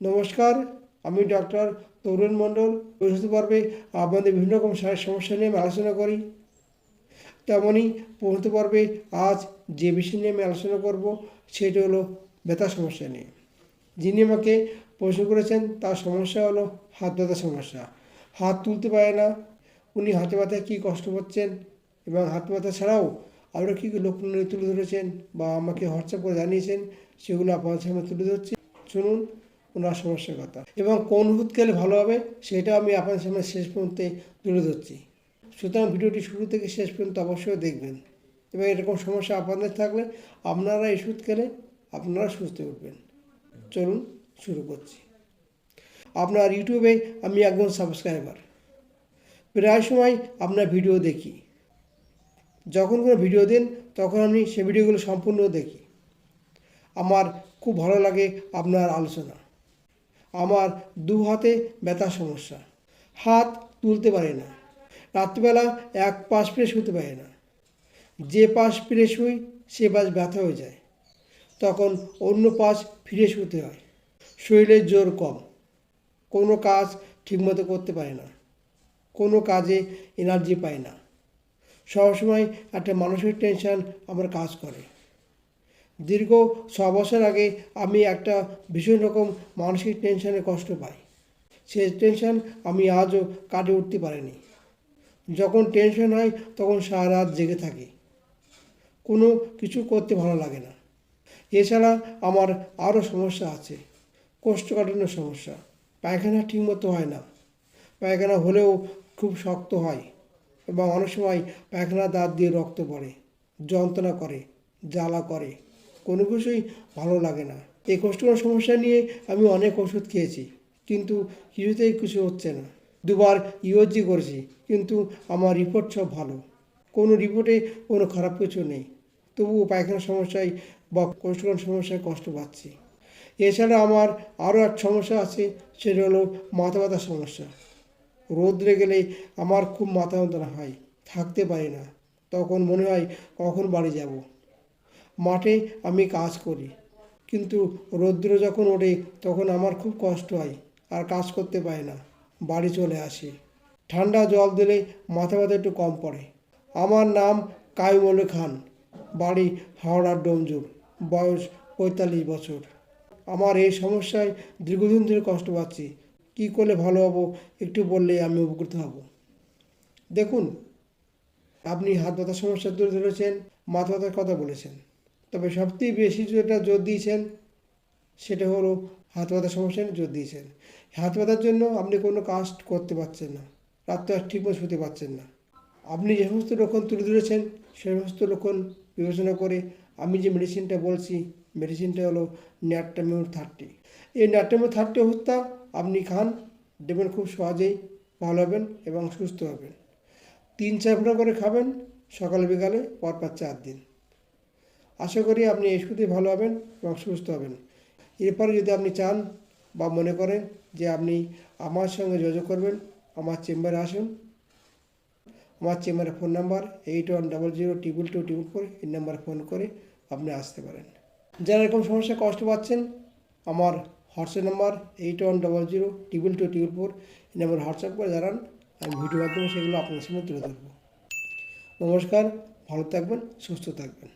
নমস্কার, আমি ডক্টর তরুণ মণ্ডল। ওষুধ পর্বে আপনাদের বিভিন্ন রকম শারীরিক সমস্যা নিয়ে আমি আলোচনা করি। তেমনই পৌঁছতে পর্বে আজ যে বিষয় নিয়ে আমি আলোচনা করব, সেটি হলো ব্যথা সমস্যা নিয়ে। যিনি আমাকে প্রশ্ন করেছেন, তার সমস্যা হলো হাত ব্যথা সমস্যা। হাত তুলতে পারে না, উনি হাতে ব্যথায় কী কষ্ট পাচ্ছেন এবং হাত ব্যথা ছাড়াও আরও কী কী লক্ষণ তুলে ধরেছেন বা আমাকে হোয়াটসঅ্যাপ করে জানিয়েছেন, সেগুলো আপনাদের সামনে তুলে ধরছি। শুনুন ওনার সমস্যার কথা। এবং কোন ওষুধ খেলে ভালো হবে সেটা আমি আপনাদের সামনে শেষ পর্যন্ত তুলে ধরছি। সুতরাং ভিডিওটি শুরু থেকে শেষ পর্যন্ত অবশ্যই দেখবেন। এবং এরকম সমস্যা আপনাদের থাকলে আপনারা এই ওষুধ খেলে আপনারা সুস্থ উঠবেন চলুন শুরু করছি। আপনার ইউটিউবে আমি একজন সাবস্ক্রাইবার। প্রায় সময় আপনার ভিডিও দেখি। যখন কোনো ভিডিও দেন, তখন আমি সে ভিডিওগুলো সম্পূর্ণ দেখি। আমার খুব ভালো লাগে আপনার আলোচনা। আমার দু হাতে ব্যথা সমস্যা। হাত তুলতে পারে না। রাত্রিবেলা এক পাশ ফিরে শুতে পারে না। যে পাশ ফিরে শুই সে পাশ ব্যথা হয়ে যায়। তখন অন্য পাশ ফিরে শুতে হয়। শরীরের জোর কম। কোনো কাজ ঠিকমতো করতে পারে না। কোনো কাজে এনার্জি পায় না। সবসময় একটা মানসিক টেনশন আমার কাজ করে। দীর্ঘ ছ বছর আগে আমি একটা ভীষণ রকম মানসিক টেনশনে কষ্ট পাই। সেই টেনশন আমি আজও কাটে উঠতে পারিনি। যখন টেনশন হয়, তখন সারা রাত জেগে থাকি। কোনো কিছু করতে ভালো লাগে না। এছাড়া আমার আরও সমস্যা আছে। কোষ্ঠকাঠিন্যের সমস্যা। পায়খানা ঠিকমতো হয় না। পায়খানা হলেও খুব শক্ত হয় এবং অনেক সময় পায়খানা দাঁত দিয়ে রক্ত পড়ে, যন্ত্রণা করে, জ্বালা করে। কোনো কিছুই ভালো লাগে না। এই কোষ্ঠকাঠিন্য সমস্যা নিয়ে আমি অনেক ওষুধ খেয়েছি, কিন্তু কিছুতেই কিছু হচ্ছে না। দুবার ইউজি করেছি, কিন্তু আমার রিপোর্ট সব ভালো। কোনো রিপোর্টে কোনো খারাপ কিছু নেই। তবুও পায়খানার সমস্যায় বা কোষ্ঠকাঠিন্য সমস্যায় কষ্ট পাচ্ছি। এছাড়া আমার আরও এক সমস্যা আছে, সেটা হলো মাথা ব্যথার সমস্যা। রোদ্রে গেলে আমার খুব মাথা যন্ত্রণা হয়, থাকতে পারি না। তখন মনে হয় কখন বাড়ি যাব। মাঠে আমি কাজ করি। কিন্তু রৌদ্র যখন ওঠে, তখন আমার খুব কষ্ট হয় আর কাজ করতে পারি না। বাড়ি চলে আসি। ঠান্ডা জল দিলে মাথা ব্যথা একটু কম পড়ে। আমার নাম কাইমলে খান। বাড়ি হাওড়ার ডোমজুর। বয়স পঁয়তাল্লিশ বছর। আমার এই সমস্যায় দীর্ঘদিন ধরে কষ্ট পাচ্ছি। কী করলে ভালো হব, একটু বললে আমি উপকৃত হব। দেখুন, আপনি হাত ব্যথার সমস্যা তুলে ধরেছেন, মাথা ব্যথার কথা বলেছেন। তবে সবথেকে বেশি যেটা জোর দিয়েছেন, সেটা হলো হাত ব্যথার সমস্যা জোর দিয়েছেন। হাত ব্যথার জন্য আপনি কোনো কাজ করতে পারছেন না রাত্রে আর ঠিকমতো শুতে পারছেন না। আপনি যে সমস্ত লক্ষণ তুলে ধরেছেন, সে সমস্ত লক্ষণ বিবেচনা করে আমি যে মেডিসিনটা বলছি মেডিসিনটা হলো ন্যাট্টামিউর থার্টি এই ন্যাট্টামিউর থার্টি ওষুধটা আপনি খান, দেখবেন খুব সহজেই ভালো হবেন এবং সুস্থ হবেন। তিন চার ফোঁটা করে খাবেন, সকালে বিকালে, পরপর চার দিন। আশা করি আপনি এই ওষুধে ভালো হবেন এবং সুস্থ হবেন। এরপরে যদি আপনি চান বা মনে করেন যে আপনি আমার সঙ্গে যোগাযোগ করবেন, আমার চেম্বারে আসুন। আমার চেম্বারের phone number eight one double zero triple two triple four এই নাম্বারে ফোন করে আপনি আসতে পারেন। যারা এরকম সমস্যা কষ্ট পাচ্ছেন, আমার WhatsApp number eight one double zero triple two triple four এই নাম্বার হোয়াটসঅ্যাপ করে জানান, আমি ভিডিও মাধ্যমে সেগুলো আপনার সামনে তুলে ধরবো। নমস্কার, ভালো থাকবেন, সুস্থ থাকবেন।